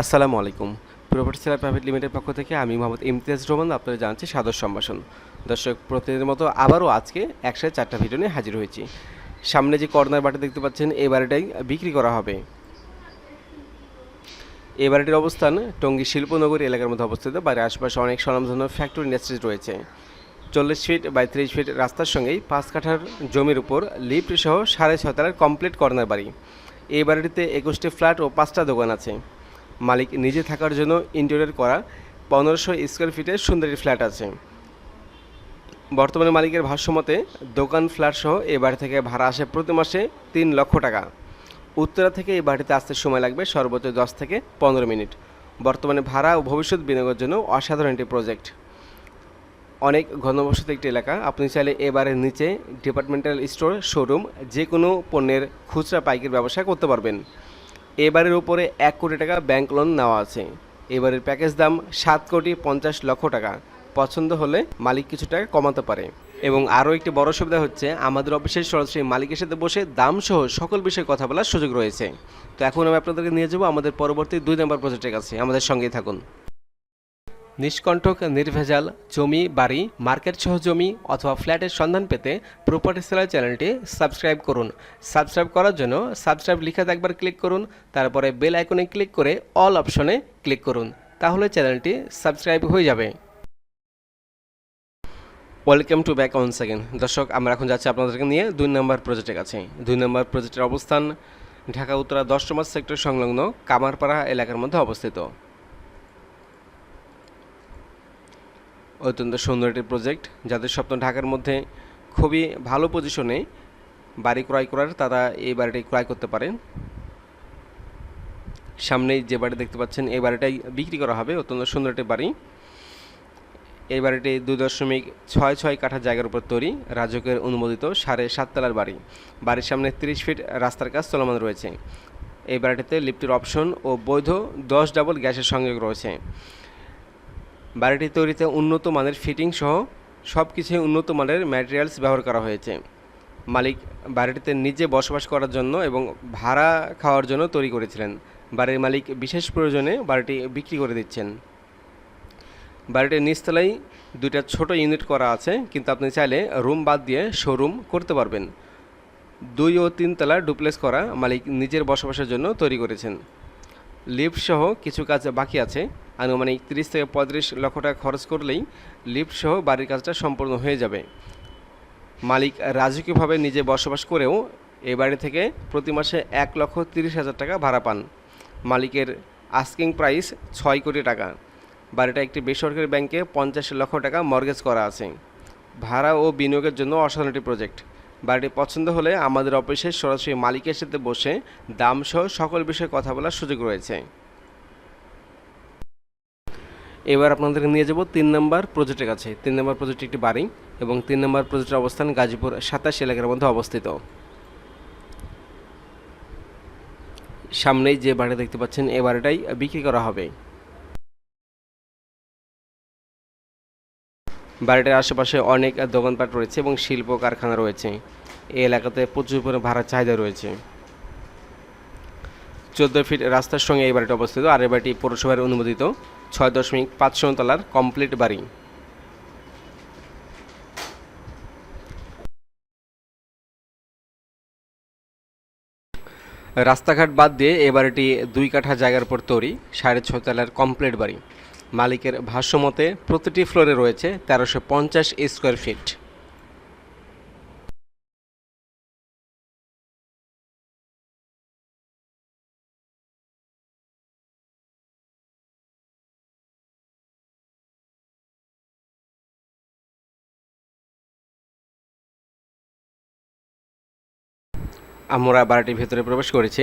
আসসালামু আলাইকুম। Property seller private limited পক্ষ থেকে আমি মোহাম্মদ ইমতিয়াজ রহমান আপনাদের জানাচ্ছি সাদর সম্ভাষণ। দর্শক, প্রতিদিনের মতো আবারও আজকে একসাথে চারটা ভিডিও নিয়ে হাজির হয়েছি। সামনে যে কর্নার বাটি দেখতে পাচ্ছেন এই বাড়িটাই বিক্রি করা হবে। এই বাড়িটির অবস্থান টঙ্গী শিল্পনগরী এলাকার মধ্যে অবস্থিত। বাড়ির আশপাশে অনেক স্বনামধন্য ফ্যাক্টরি ইন্ডাস্ট্রিজ রয়েছে। চল্লিশ ফিট বাই ত্রিশ ফিট রাস্তার সঙ্গেই পাঁচ কাঠার জমির উপর লিফট সহ সাড়ে ছয় তলার কমপ্লিট কর্নার বাড়ি। এই বাড়িটিতে একুশটি ফ্ল্যাট ও পাঁচটা দোকান আছে। মালিক নিজে থাকার জন্য ইন্টেরিয়র করা পনেরোশো স্কোয়ার ফিটের সুন্দরী ফ্ল্যাট আছে। বর্তমানে মালিকের ভাষ্যমতে দোকান ফ্ল্যাট সহ এই বাড়ি থেকে ভাড়া আসে প্রতি মাসে তিন লক্ষ টাকা। উত্তরা থেকে এই বাড়িতে আসতে সময় লাগবে সর্বোচ্চ দশ থেকে পনেরো মিনিট। বর্তমানে ভাড়া ও ভবিষ্যৎ বিনিয়োগের জন্য অসাধারণ একটি প্রজেক্ট অনেক ঘনবসতি একটি এলাকা। আপনি চাইলে এবারের নিচে ডিপার্টমেন্টাল স্টোর শোরুম যে কোনো পণ্যের খুচরা পাইকারি ব্যবসা করতে পারবেন। এবারের উপরে এক কোটি টাকা ব্যাংক লোন নেওয়া আছে। এবারের প্যাকেজ দাম সাত কোটি পঞ্চাশ লক্ষ টাকা। পছন্দ হলে মালিক কিছু টাকা কমাতে পারে। এবং আরও একটি বড় সুবিধা হচ্ছে, আমাদের অফিসে সরাসরি মালিকের সাথে বসে দাম সহ সকল বিষয়ে কথা বলার সুযোগ রয়েছে। তো এখন আমি আপনাদেরকে নিয়ে যাব আমাদের পরবর্তী দুই নম্বর প্রজেক্টের কাছে। আমাদের সঙ্গেই থাকুন। নিষ্কণ্টক, নির্ভেজাল জমি, বাড়ি, মার্কেট সহ জমি অথবা ফ্ল্যাটের সন্ধান পেতে প্রপার্টি সেলার চ্যানেলটি সাবস্ক্রাইব করুন। সাবস্ক্রাইব করার জন্য সাবস্ক্রাইব লিখাতে একবার ক্লিক করুন, তারপরে বেল আইকনে ক্লিক করে অল অপশনে ক্লিক করুন, তাহলে চ্যানেলটি সাবস্ক্রাইব হয়ে যাবে। Welcome to back on second দর্শক, আমরা এখন যাচ্ছি আপনাদেরকে নিয়ে দুই নম্বর প্রজেক্টের কাছে। দুই নম্বর প্রজেক্টের অবস্থান ঢাকা উত্তরা দশ নম্বর সেক্টর সংলগ্ন কামারপাড়া এলাকার মধ্যে অবস্থিত। অত্যন্ত সুন্দর একটি প্রজেক্ট যাদের স্বপ্ন ঢাকার মধ্যে খুবই ভালো পজিশনে বাড়ি ক্রয় করার, তারা এই বাড়িটি ক্রয় করতে পারেন। সামনেই যে বাড়ি দেখতে পাচ্ছেন, এই বাড়িটাই বিক্রি করা হবে, অত্যন্ত সুন্দর একটি বাড়ি। এই বাড়িটি দুই দশমিক ছয় ছয় কাঠা জায়গার উপর তৈরি রাজকের অনুমোদিত সাড়ে সাততলার বাড়ি। বাড়ির সামনে তিরিশ ফিট রাস্তার কাজ চলমান রয়েছে। এই বাড়িটিতে লিফটের অপশন ও বৈধ দশ ডাবল গ্যাসের সংযোগ রয়েছে। বাড়িটি তৈরিতে উন্নত মানের ফিটিং সহ সব কিছুই উন্নত মানের ম্যাটেরিয়ালস ব্যবহার করা হয়েছে। মালিক বাড়িটিতে নিজে বসবাস করার জন্য এবং ভাড়া খাওয়ার জন্য তৈরি করেছিলেন। বাড়ির মালিক বিশেষ প্রয়োজনে বাড়িটি বিক্রি করে দিচ্ছেন। বাড়িটির নিচতলায় দুইটা ছোট ইউনিট করা আছে, কিন্তু আপনি চাইলে রুম বাদ দিয়ে শোরুম করতে পারবেন। দুই ও তিন তলা ডুপ্লেস করা মালিক নিজের বসবাসের জন্য তৈরি করেছেন। লিফট সহ কিছু কাজ বাকি আছে। আনুমানিক তিরিশ থেকে পঁয়ত্রিশ লক্ষ টাকা খরচ করলেই লিফট সহ বাড়ির কাজটা সম্পূর্ণ হয়ে যাবে। মালিক রাজকীয়ভাবে নিজে বসবাস করেও এই বাড়ি থেকে প্রতি মাসে এক লক্ষ তিরিশ হাজার টাকা ভাড়া পান। মালিকের আস্কিং প্রাইস ছয় কোটি টাকা। বাড়িটা একটি বেসরকারি ব্যাংকে পঞ্চাশ লক্ষ টাকা মর্গেজ করা আছে। ভাড়া ও বিনিয়োগের জন্য অসাধারণ একটি প্রজেক্ট। বাড়িটি পছন্দ হলে আমাদের অফিসে সরাসরি মালিকের সাথে বসে দাম সহ সকল বিষয়ে কথা বলার সুযোগ রয়েছে। এবার আপনাদেরকে নিয়ে যাব তিন নম্বর প্রজেক্টের কাছে। তিন নম্বর প্রজেক্ট একটি বাড়ি এবং তিন নম্বর প্রজেক্টের অবস্থান গাজীপুর সাতাশ এলাকার মধ্যে অবস্থিত। সামনেই যে বাড়ি দেখতে পাচ্ছেন এই বাড়িটাই বিক্রি করা হবে। বাড়িটার আশেপাশে অনেক দোকানপাট রয়েছে এবং শিল্প কারখানা রয়েছে। এই এলাকাতে প্রচুর পরিমাণে ভাড়ার চাহিদা রয়েছে। চোদ্দ ফিট রাস্তার সঙ্গে এই বাড়িটি অবস্থিত। আর এই বাড়িটি পৌরসভার অনুমোদিত ছয় দশমিক পাঁচ তলার কমপ্লিট বাড়ি। রাস্তাঘাট বাদ দিয়ে এ বাড়িটি দুই কাঠা জায়গার উপর তৈরি, সাড়ে ছয় তলার কমপ্লিট বাড়ি। মালিকের ভাষ্যমতে প্রতিটি ফ্লোরে রয়েছে তেরোশো পঞ্চাশ স্কোয়ার ফিট। আমরা বাড়িটির ভেতরে প্রবেশ করেছি।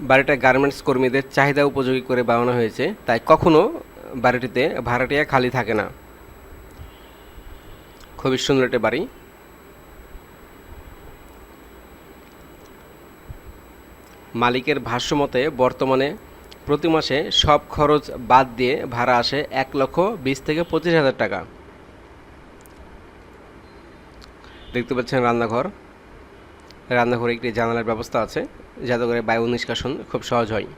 বাড়িটা গার্মেন্টস কর্মীদের চাহিদা উপযোগী করে বানানো হয়েছে, তাই কখনো বাড়িটিতে ভাড়াটিয়া খালি থাকে না। খুবই সুন্দর একটি বাড়ি। মালিকের ভাষ্যমতে, বর্তমানে প্রতি মাসে সব খরচ বাদ দিয়ে ভাড়া আসে এক লক্ষ বিশ থেকে পঁচিশ হাজার টাকা। দেখতে পাচ্ছেন রান্নাঘর। রান্নাঘরে একটি জানালার ব্যবস্থা আছে। যাতে করে বায়ু নিষ্কাশন খুব সহজ হয়।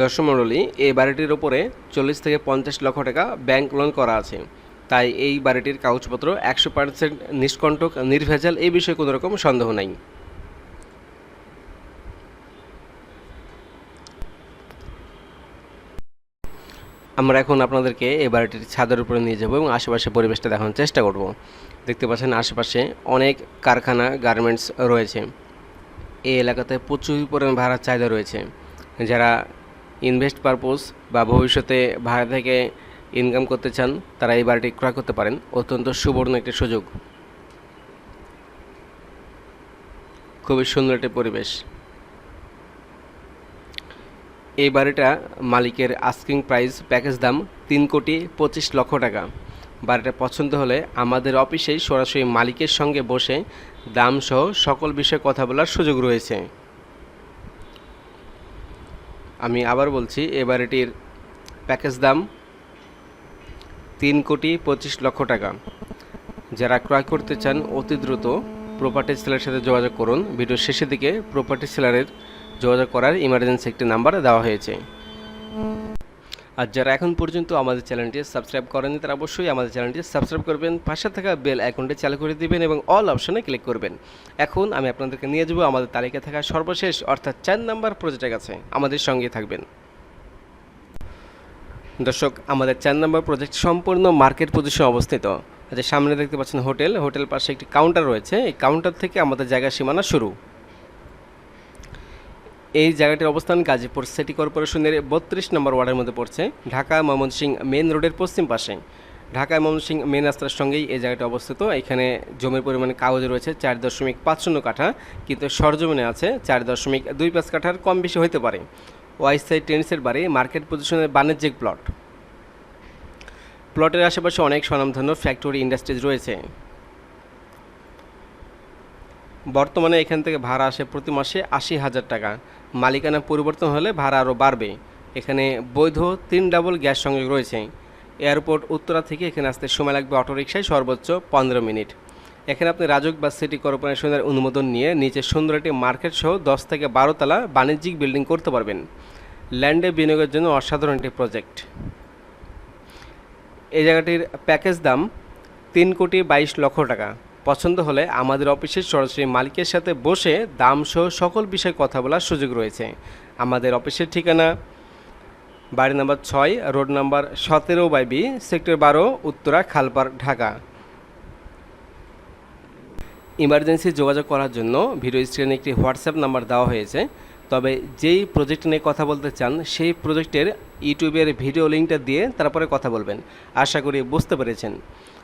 দর্শক মণ্ডলী, এই বাড়িটির ওপরে চল্লিশ থেকে পঞ্চাশ লক্ষ টাকা ব্যাংক লোন করা আছে। তাই এই বাড়িটির কাগজপত্র একশো পার্সেন্ট নিষ্কণ্টক, নির্ভেজাল, এই বিষয়ে কোনো রকম সন্দেহ নাই। আমরা এখন আপনাদেরকে এই বাড়িটির ছাদের উপরে নিয়ে যাব এবং আশেপাশে পরিবেশটা দেখানোর চেষ্টা করব। দেখতে পাচ্ছেন আশেপাশে অনেক কারখানা গার্মেন্টস রয়েছে। এই এলাকাতে প্রচুর পরিমাণ ভাড়ার চাহিদা রয়েছে। যারা ইনভেস্ট পারপোজ বা ভবিষ্যতে ভাড়া থেকে ইনকাম করতে চান, তারা এই বাড়িটি ক্রয় করতে পারেন। অত্যন্ত সুবর্ণ একটি সুযোগ। খুবই সুন্দর একটি পরিবেশ। এই বাড়িটা মালিকের আস্কিং প্রাইস প্যাকেজ দাম তিন কোটি পঁচিশ লক্ষ টাকা। বাড়িটা পছন্দ হলে আমাদের অফিসেই সরাসরি মালিকের সঙ্গে বসে দাম সহ সকল বিষয়ে কথা বলার সুযোগ রয়েছে। আমি আবার বলছি এ বাড়িটির প্যাকেজ দাম তিন কোটি পঁচিশ লক্ষ টাকা। যারা ক্রয় করতে চান অতি দ্রুত প্রপার্টি সেলারের সাথে যোগাযোগ করুন। ভিডিওর শেষের দিকে প্রপার্টি সেলারের যোগাযোগ করার ইমার্জেন্সি একটি নাম্বার দেওয়া হয়েছে। আর যারা এখন পর্যন্ত আমাদের চ্যানেলটি সাবস্ক্রাইব করেনি তারা অবশ্যই আমাদের চ্যানেলটি সাবস্ক্রাইব করবেন, পাশে থাকা বেল আইকনটি চালু করে দিবেন এবং অল অপশনে ক্লিক করবেন। এখন আমি আপনাদেরকে নিয়ে যাব আমাদের তালিকায় থাকা সর্বশেষ, অর্থাৎ চার নাম্বার প্রজেক্টের কাছে। আমাদের সঙ্গে থাকবেন। দর্শক, আমাদের চার নম্বর প্রজেক্ট সম্পূর্ণ মার্কেট পজিশনে অবস্থিত। আচ্ছা সামনে দেখতে পাচ্ছেন হোটেল হোটেল পাশে একটি কাউন্টার রয়েছে। এই কাউন্টার থেকে আমাদের জায়গার সীমানা শুরু। এই জায়গাটির অবস্থান গাজীপুর সিটি কর্পোরেশনের বত্রিশ নম্বর ওয়ার্ডের মধ্যে পড়ছে। ঢাকা ময়মনসিংহ মেন রোডের পশ্চিম পাশে। ঢাকা ময়মনসিংহ মেন রাস্তার সঙ্গেই এই জায়গাটি অবস্থিত। এখানে জমির পরিমাণ কাগজ রয়েছে চার দশমিক পাঁচ শূন্য কাঠা, কিন্তু সরজমিনে আছে চার দশমিক দুই পাঁচ কাঠার কম বেশি হতে পারে। ওয়াই সাইড টেনিসের বাড়ি, মার্কেট পজিশনের বাণিজ্যিক প্লট। প্লটের আশেপাশে অনেক স্বনামধন্য ফ্যাক্টরি ইন্ডাস্ট্রিজ রয়েছে। বর্তমানে এখান থেকে ভাড়া আসে প্রতি মাসে আশি হাজার টাকা। মালিকানা পরিবর্তন হলে ভাড়া আরও বাড়বে। এখানে বৈধ তিন ডাবল গ্যাস সংযোগ রয়েছে। এয়ারপোর্ট উত্তরা থেকে এখানে আসতে সময় লাগবে অটোরিকশায় সর্বোচ্চ পনেরো মিনিট। এখানে আপনি রাজক বা সিটি কর্পোরেশনের অনুমোদন নিয়ে নিচে সুন্দর একটি মার্কেট সহ দশ থেকে বারো তলা বাণিজ্যিক বিল্ডিং করতে পারবেন। ল্যান্ডে বিনিয়োগের জন্য অসাধারণ একটি প্রজেক্ট। এই জায়গাটির প্যাকেজ দাম তিন কোটি বাইশ লক্ষ টাকা। পছন্দ হলে আমাদের অফিসের সরাসরি মালিকের সাথে বসে দাম সহ সকল বিষয়ে কথা বলার সুযোগ রয়েছে। আমাদের অফিসের ঠিকানা বাড়ি নাম্বার ছয়, রোড নাম্বার সতেরো বাই বি, সেক্টর বারো, উত্তরা, খালপাড়, ঢাকা। ইমার্জেন্সি যোগাযোগ করার জন্য ভিডিও স্ক্রিনে একটি হোয়াটসঅ্যাপ নাম্বার দেওয়া হয়েছে। তবে যেই প্রজেক্ট নিয়ে কথা বলতে চান, সেই প্রজেক্টের ইউটিউবের ভিডিও লিঙ্কটা দিয়ে তারপরে কথা বলবেন। আশা করি বুঝতে পেরেছেন।